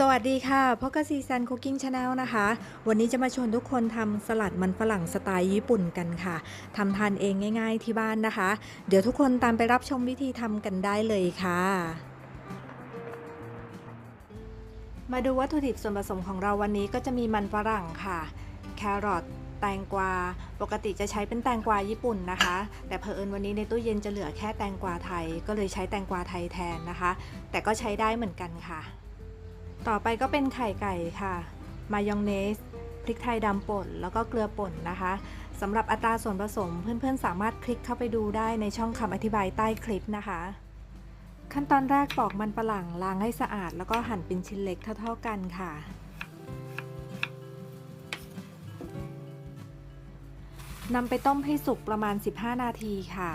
สวัสดีค่ะพบกับซีซันคุกกิ้งชาแนลนะคะ วันนี้จะมาชวนทุกคนทำสลัดมันฝรั่งสไตล์ญี่ปุ่นกันค่ะทำทานเองง่าย ๆที่บ้านนะคะ เดี๋ยวทุกคนตามไปรับชมวิธีทำกันได้เลยค่ะ มาดูวัตถุดิบส่วนผสมของเราวันนี้ก็จะมีมันฝรั่งค่ะ แครอทแตงกวา ปกติจะใช้เป็นแตงกวาญี่ปุ่นนะคะ แต่เผอิญวันนี้ในตู้เย็นจะเหลือแค่แตงกวาไทย ก็เลยใช้แตงกวาไทยแทนนะคะ แต่ก็ใช้ได้เหมือนกันค่ะ ต่อไปก็เป็นไข่ไก่ค่ะ มายองเนส พริกไทยดำป่น แล้วก็เกลือป่นนะคะสำหรับอัตราส่วนผสมเพื่อนๆ สามารถคลิกเข้าไปดูได้ในช่องคำอธิบายใต้คลิปนะคะ ขั้นตอนแรกปอกมันฝรั่งล้างให้สะอาด แล้วก็หั่นเป็นชิ้นเล็กเท่าๆกันค่ะ นำไปต้มให้สุกประมาณ 15 นาทีค่ะ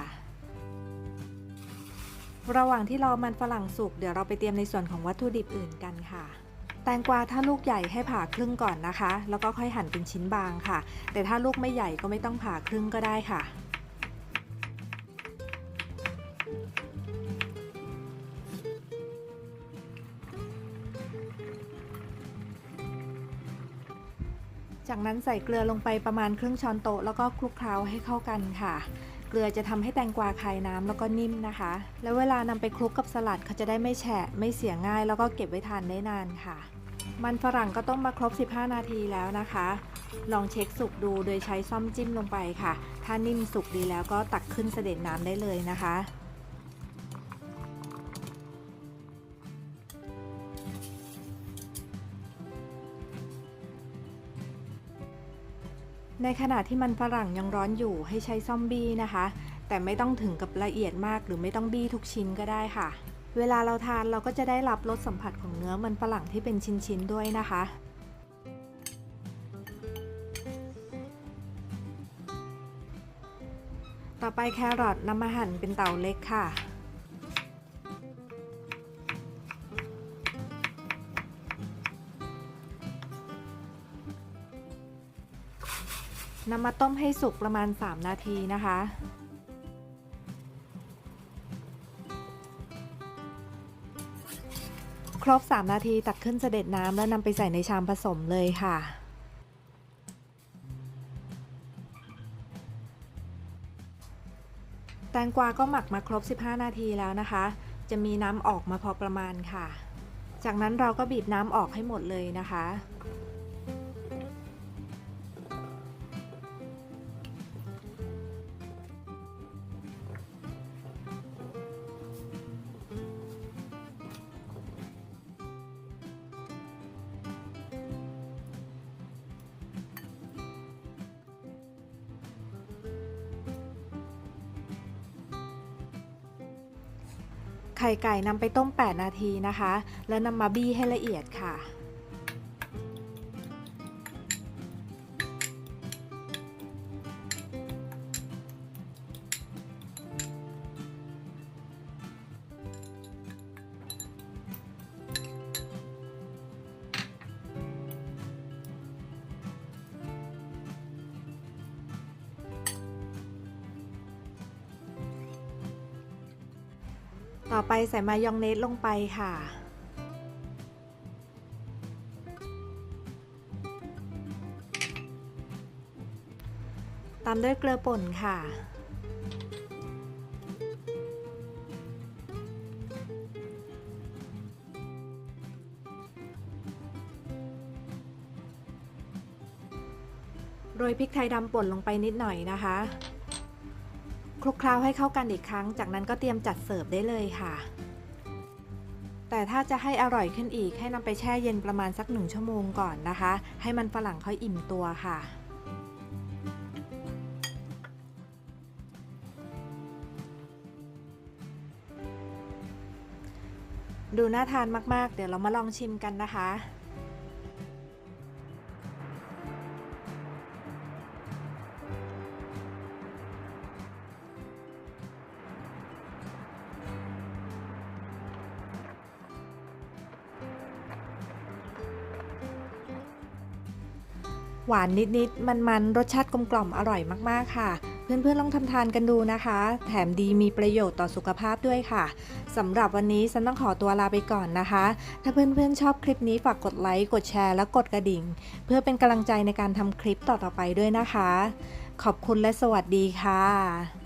ระหว่างที่รอมันฝรั่งสุกเดี๋ยวเราไปเตรียมในส่วนของวัตถุดิบอื่นกันค่ะ แตงกวาถ้าลูกใหญ่ให้ผ่าครึ่งก่อนนะคะ แล้วก็ค่อยหั่นเป็นชิ้นบางค่ะ แต่ถ้าลูกไม่ใหญ่ก็ไม่ต้องผ่าครึ่งก็ได้ค่ะจากนั้นใส่เกลือลงไปประมาณครึ่งช้อนโต๊ะแล้วก็คลุกเคล้าให้เข้ากันค่ะ เกลือจะทำให้แตงกวาคายน้ำแล้วก็นิ่มนะคะ แล้วเวลานำไปคลุกกับสลัดเขาจะได้ไม่แฉะไม่เสียง่าย แล้วก็เก็บไว้ทานได้นานค่ะ มันฝรั่งก็ต้องมาครบ 15 นาทีแล้วนะคะ ลองเช็คสุกดูโดยใช้ซ่อมจิ้มลงไปค่ะ ถ้านิ่มสุกดีแล้วก็ตักขึ้นเสด็จน้ำได้เลยนะคะ ในขณะที่มันฝรั่งยังร้อนอยู่ให้ใช้ซ่อมบี้นะคะ แต่ไม่ต้องถึงกับละเอียดมากหรือไม่ต้องบี้ทุกชิ้นก็ได้ค่ะ เวลาเราทานเราก็จะได้รับรสสัมผัสของเนื้อมันฝรั่งที่เป็นชิ้นๆด้วยนะคะต่อไปแครอทนำมาหั่นเป็นเต่าเล็กค่ะ นำมาต้มให้สุกประมาณ 3 นาทีนะคะ ครบ 3 นาทีตักขึ้นเสด็จน้ำแล้วนำไปใส่ในชามผสมเลยค่ะแตงกวาก็หมักมาครบ 15 นาทีแล้วนะคะ จะมีน้ำออกมาพอประมาณค่ะ จากนั้นเราก็บีบน้ำออกให้หมดเลยนะคะ ไข่ไก่นำไปต้ม 8 นาทีนะคะ แล้วนำมาบี้ให้ละเอียดค่ะ ต่อไปใส่มายองเนสลงไปค่ะ ตามด้วยเกลือป่นค่ะ โรยพริกไทยดำป่นลงไปนิดหน่อยนะคะ คลุกเคล้าให้เข้ากันอีกครั้ง จากนั้นก็เตรียมจัดเสิร์ฟได้เลยค่ะ แต่ถ้าจะให้อร่อยขึ้นอีกให้นำไปแช่เย็นประมาณสักหนึ่งชั่วโมงก่อนนะคะ ให้มันฝรั่งเขาอิ่มตัวค่ะดูน่าทานมาก ๆ เดี๋ยวเรามาลองชิมกันนะคะ หวานนิดๆ มันๆ รสชาติกลมๆอร่อยมากๆค่ะเเพื่อนๆ ลองทำทานกันดูนะคะ แถมดีมีประโยชน์ต่อสุขภาพด้วยค่ะสำหรับวันนี้ฉันต้องขอตัวลาไปก่อนนะคะ ถ้าเพื่อนๆ ชอบคลิปนี้ฝากกดไลค์ กดแชร์ และกดกระดิ่ง เพื่อเป็นกำลังใจในการทำคลิปต่อๆไปด้วยนะคะ ขอบคุณและสวัสดีค่ะ